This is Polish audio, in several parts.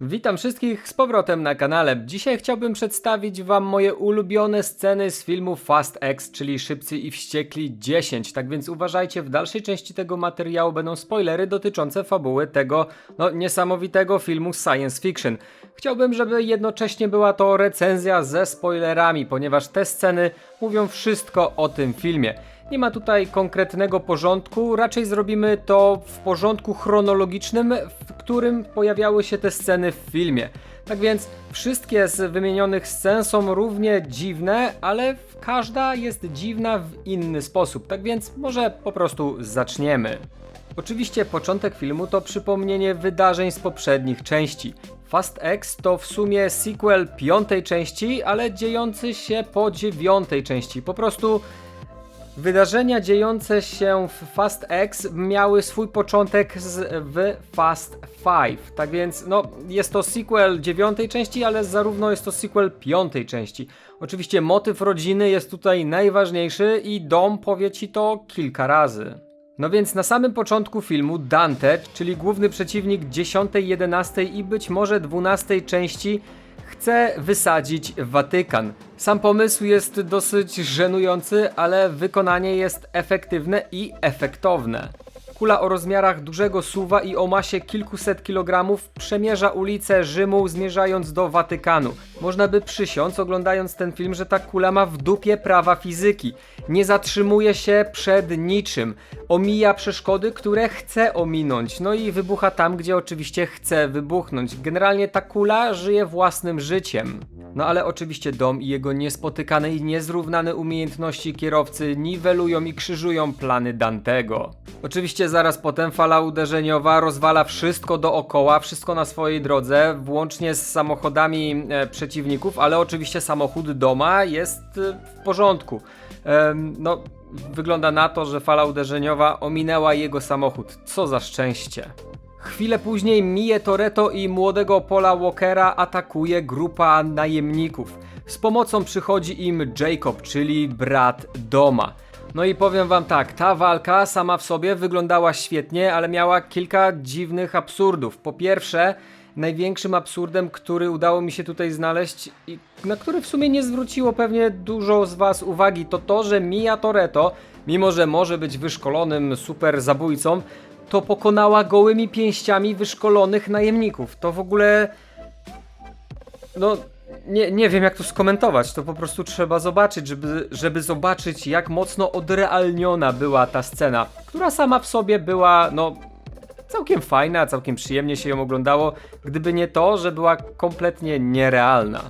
Witam wszystkich z powrotem na kanale. Dzisiaj chciałbym przedstawić Wam moje ulubione sceny z filmu Fast X, czyli Szybcy i Wściekli 10. Tak więc uważajcie, w dalszej części tego materiału będą spoilery dotyczące fabuły tego no, niesamowitego filmu science fiction. Chciałbym, żeby jednocześnie była to recenzja ze spoilerami, ponieważ te sceny mówią wszystko o tym filmie. Nie ma tutaj konkretnego porządku, raczej zrobimy to w porządku chronologicznym, w którym pojawiały się te sceny w filmie. Tak więc wszystkie z wymienionych scen są równie dziwne, ale każda jest dziwna w inny sposób. Tak więc może po prostu zaczniemy. Oczywiście początek filmu to przypomnienie wydarzeń z poprzednich części. Fast X to w sumie sequel piątej części, ale dziejący się po dziewiątej części. Po prostu Wydarzenia dziejące się w Fast X miały swój początek z, w Fast 5. Tak więc, no, jest to sequel dziewiątej części, ale zarówno jest to sequel piątej części. Oczywiście motyw rodziny jest tutaj najważniejszy i dom powie ci to kilka razy. No więc na samym początku filmu Dante, czyli główny przeciwnik 10, 11 i być może 12 części, chce wysadzić Watykan. Sam pomysł jest dosyć żenujący, ale wykonanie jest efektywne i efektowne. Kula o rozmiarach dużego suwa i o masie kilkuset kilogramów przemierza ulicę Rzymu zmierzając do Watykanu. Można by przysiąc oglądając ten film, że ta kula ma w dupie prawa fizyki. Nie zatrzymuje się przed niczym. Omija przeszkody, które chce ominąć. No i wybucha tam, gdzie oczywiście chce wybuchnąć. Generalnie ta kula żyje własnym życiem. No ale oczywiście dom i jego niespotykane i niezrównane umiejętności kierowcy niwelują i krzyżują plany Dantego. Oczywiście zaraz potem fala uderzeniowa rozwala wszystko dookoła, wszystko na swojej drodze, włącznie z samochodami e, przeciwników, ale oczywiście samochód doma jest e, w porządku. No, wygląda na to, że fala uderzeniowa ominęła jego samochód. Co za szczęście. Chwilę później Mie Toretto i młodego Paula Walkera atakuje grupa najemników. Z pomocą przychodzi im Jacob, czyli brat Doma. No i powiem wam tak, ta walka sama w sobie wyglądała świetnie, ale miała kilka dziwnych absurdów. Po pierwsze, największym absurdem, który udało mi się tutaj znaleźć i na który w sumie nie zwróciło pewnie dużo z was uwagi, to to, że Mia Toretto, mimo że może być wyszkolonym super zabójcą, to pokonała gołymi pięściami wyszkolonych najemników. To w ogóle. No, nie, nie wiem jak to skomentować. To po prostu trzeba zobaczyć, żeby, żeby zobaczyć, jak mocno odrealniona była ta scena, która sama w sobie była, no. Całkiem fajna, całkiem przyjemnie się ją oglądało, gdyby nie to, że była kompletnie nierealna.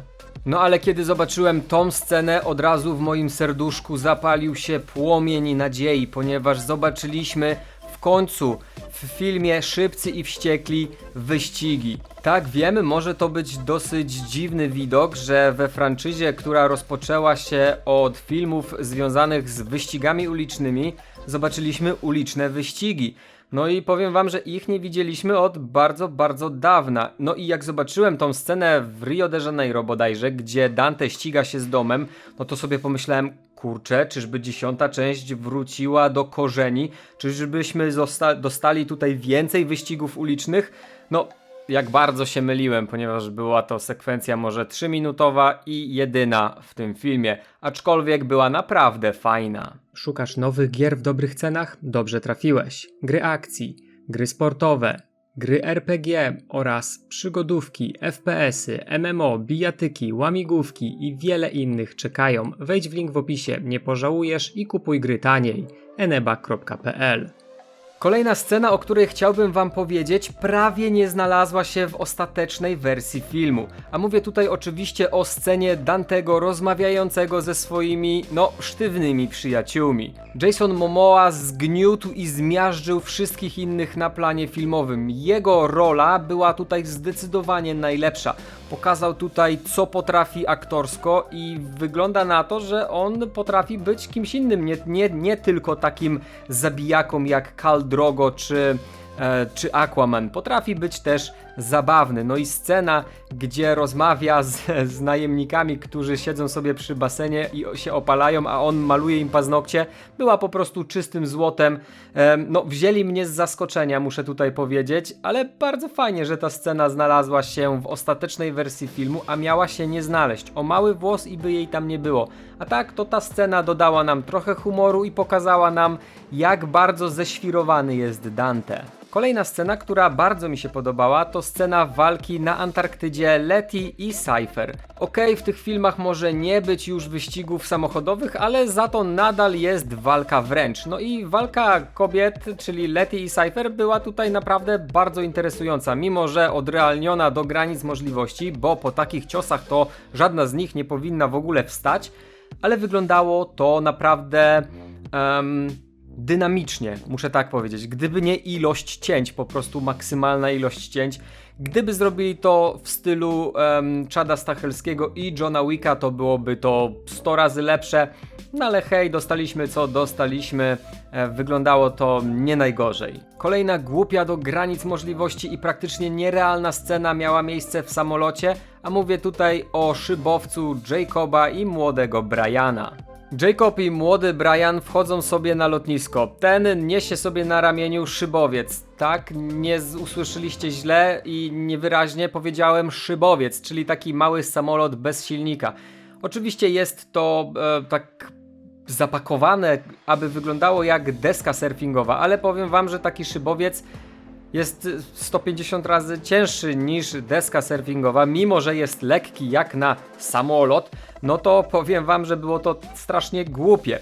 No ale kiedy zobaczyłem tą scenę, od razu w moim serduszku zapalił się płomień nadziei, ponieważ zobaczyliśmy w końcu w filmie Szybcy i Wściekli wyścigi. Tak, wiem, może to być dosyć dziwny widok, że we franczyzie, która rozpoczęła się od filmów związanych z wyścigami ulicznymi, zobaczyliśmy uliczne wyścigi. No i powiem wam, że ich nie widzieliśmy od bardzo, bardzo dawna. No i jak zobaczyłem tą scenę w Rio de Janeiro bodajże, gdzie Dante ściga się z domem, no to sobie pomyślałem, kurczę, czyżby dziesiąta część wróciła do korzeni? Czyżbyśmy dostali tutaj więcej wyścigów ulicznych? No, jak bardzo się myliłem, ponieważ była to sekwencja może 3-minutowa i jedyna w tym filmie, aczkolwiek była naprawdę fajna. Szukasz nowych gier w dobrych cenach? Dobrze trafiłeś. Gry akcji, gry sportowe, gry RPG oraz przygodówki, FPS-y, MMO, bijatyki, łamigłówki i wiele innych czekają. Wejdź w link w opisie, nie pożałujesz i kupuj gry taniej. eneba.pl Kolejna scena, o której chciałbym wam powiedzieć, prawie nie znalazła się w ostatecznej wersji filmu. A mówię tutaj oczywiście o scenie Dantego rozmawiającego ze swoimi, no, sztywnymi przyjaciółmi. Jason Momoa zgniótł i zmiażdżył wszystkich innych na planie filmowym. Jego rola była tutaj zdecydowanie najlepsza. Pokazał tutaj, co potrafi aktorsko i wygląda na to, że on potrafi być kimś innym, nie, nie, nie tylko takim zabijaką jak Khal Drogo czy, e, czy Aquaman. Potrafi być też zabawny. No i scena, gdzie rozmawia z, z najemnikami, którzy siedzą sobie przy basenie i się opalają, a on maluje im paznokcie, była po prostu czystym złotem. Em, no, wzięli mnie z zaskoczenia, muszę tutaj powiedzieć, ale bardzo fajnie, że ta scena znalazła się w ostatecznej wersji filmu, a miała się nie znaleźć. O mały włos i by jej tam nie było. A tak, to ta scena dodała nam trochę humoru i pokazała nam, jak bardzo ześwirowany jest Dante. Kolejna scena, która bardzo mi się podobała, to scena walki na Antarktydzie Letty i Cypher. Okej, w tych filmach może nie być już wyścigów samochodowych, ale za to nadal jest walka wręcz. No i walka kobiet, czyli Letty i Cypher, była tutaj naprawdę bardzo interesująca, mimo że odrealniona do granic możliwości, bo po takich ciosach to żadna z nich nie powinna w ogóle wstać, ale wyglądało to naprawdę. em, dynamicznie, muszę tak powiedzieć. Gdyby nie ilość cięć, po prostu maksymalna ilość cięć, gdyby zrobili to w stylu um, Chada Stachelskiego i Johna Wicka, to byłoby to 100 razy lepsze. No ale hej, dostaliśmy co dostaliśmy, e, wyglądało to nie najgorzej. Kolejna głupia do granic możliwości i praktycznie nierealna scena miała miejsce w samolocie, a mówię tutaj o szybowcu Jacoba i młodego Briana. Jacob i młody Brian wchodzą sobie na lotnisko. Ten niesie sobie na ramieniu szybowiec. Tak, nie usłyszeliście źle i niewyraźnie powiedziałem szybowiec, czyli taki mały samolot bez silnika. Oczywiście jest to e, tak zapakowane, aby wyglądało jak deska surfingowa, ale powiem wam, że taki szybowiec jest y, 150 razy cięższy niż deska surfingowa, mimo że jest lekki jak na samolot, no to powiem wam, że było to strasznie głupie.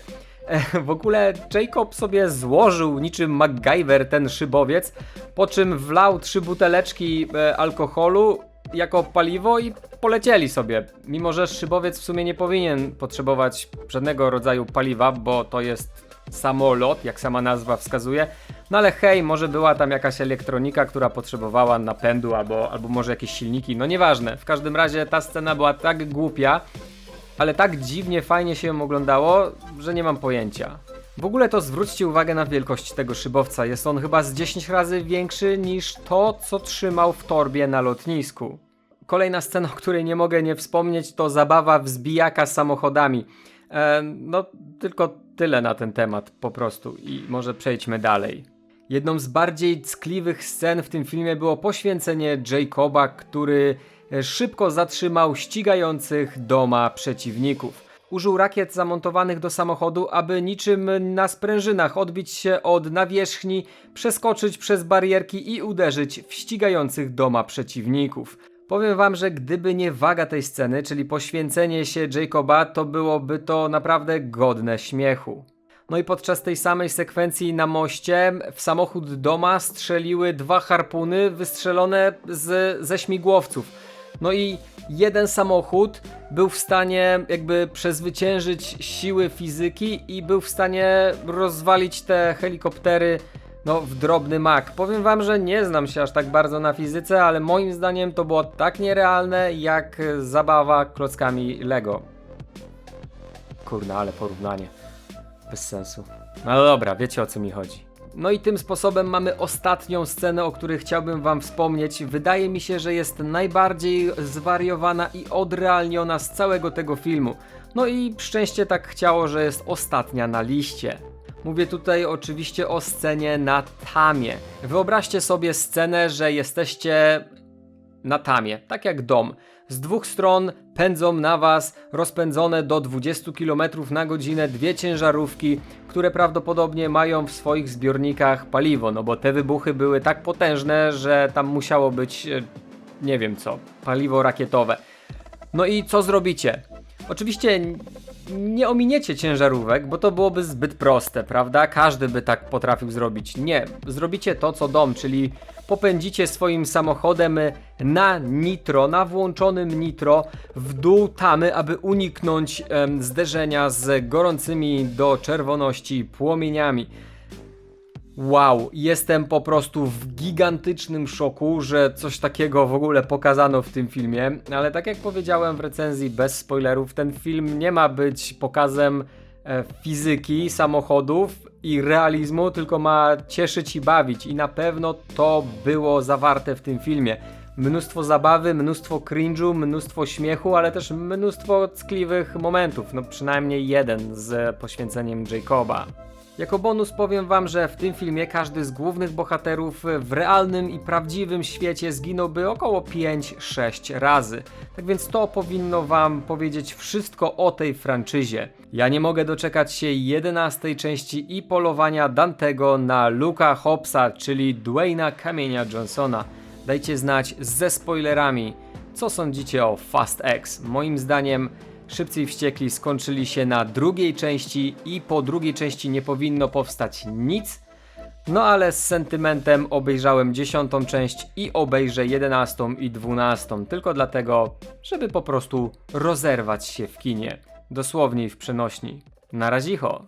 W ogóle Jacob sobie złożył niczym MacGyver ten szybowiec, po czym wlał trzy buteleczki e, alkoholu jako paliwo i polecieli sobie. Mimo, że szybowiec w sumie nie powinien potrzebować żadnego rodzaju paliwa, bo to jest samolot, jak sama nazwa wskazuje. No ale hej, może była tam jakaś elektronika, która potrzebowała napędu, albo, albo może jakieś silniki, no nieważne. W każdym razie ta scena była tak głupia, ale tak dziwnie fajnie się ją oglądało, że nie mam pojęcia. W ogóle to zwróćcie uwagę na wielkość tego szybowca. Jest on chyba z 10 razy większy niż to, co trzymał w torbie na lotnisku. Kolejna scena, o której nie mogę nie wspomnieć, to zabawa wzbijaka samochodami. E, no, tylko tyle na ten temat, po prostu. I może przejdźmy dalej. Jedną z bardziej ckliwych scen w tym filmie było poświęcenie Jacoba, który e, szybko zatrzymał ścigających doma przeciwników. Użył rakiet zamontowanych do samochodu, aby niczym na sprężynach odbić się od nawierzchni, przeskoczyć przez barierki i uderzyć w ścigających doma przeciwników. Powiem wam, że gdyby nie waga tej sceny, czyli poświęcenie się Jacoba, to byłoby to naprawdę godne śmiechu. No i podczas tej samej sekwencji na moście w samochód doma strzeliły dwa harpuny wystrzelone z, ze śmigłowców. No i jeden samochód był w stanie jakby przezwyciężyć siły fizyki i był w stanie rozwalić te helikoptery no w drobny mak. Powiem wam, że nie znam się aż tak bardzo na fizyce, ale moim zdaniem to było tak nierealne jak zabawa klockami Lego. Kurna, ale porównanie. Bez sensu. No dobra, wiecie o co mi chodzi. No i tym sposobem mamy ostatnią scenę, o której chciałbym wam wspomnieć. Wydaje mi się, że jest najbardziej zwariowana i odrealniona z całego tego filmu. No i szczęście tak chciało, że jest ostatnia na liście. Mówię tutaj oczywiście o scenie na tamie. Wyobraźcie sobie scenę, że jesteście na tamie, tak jak dom. Z dwóch stron pędzą na was rozpędzone do 20 km na godzinę dwie ciężarówki, które prawdopodobnie mają w swoich zbiornikach paliwo, no bo te wybuchy były tak potężne, że tam musiało być, e, nie wiem co, paliwo rakietowe. No i co zrobicie? Oczywiście nie ominiecie ciężarówek, bo to byłoby zbyt proste, prawda? Każdy by tak potrafił zrobić. Nie, zrobicie to co dom, czyli popędzicie swoim samochodem na nitro, na włączonym nitro w dół tamy, aby uniknąć em, zderzenia z gorącymi do czerwoności płomieniami. Wow, jestem po prostu w gigantycznym szoku, że coś takiego w ogóle pokazano w tym filmie, ale tak jak powiedziałem w recenzji bez spoilerów, ten film nie ma być pokazem e, fizyki samochodów i realizmu, tylko ma cieszyć i bawić i na pewno to było zawarte w tym filmie. Mnóstwo zabawy, mnóstwo cringe'u, mnóstwo śmiechu, ale też mnóstwo ckliwych momentów, no przynajmniej jeden z poświęceniem Jacoba. Jako bonus powiem wam, że w tym filmie każdy z głównych bohaterów w realnym i prawdziwym świecie zginąłby około 5-6 razy. Tak więc to powinno wam powiedzieć wszystko o tej franczyzie. Ja nie mogę doczekać się 11 części i polowania Dantego na Luka Hobbsa, czyli Dwayna Kamienia Johnsona. Dajcie znać ze spoilerami, co sądzicie o Fast X. Moim zdaniem Szybcy i Wściekli skończyli się na drugiej części i po drugiej części nie powinno powstać nic. No ale z sentymentem obejrzałem dziesiątą część i obejrzę jedenastą i dwunastą, tylko dlatego, żeby po prostu rozerwać się w kinie. Dosłownie w przenośni. Na razicho.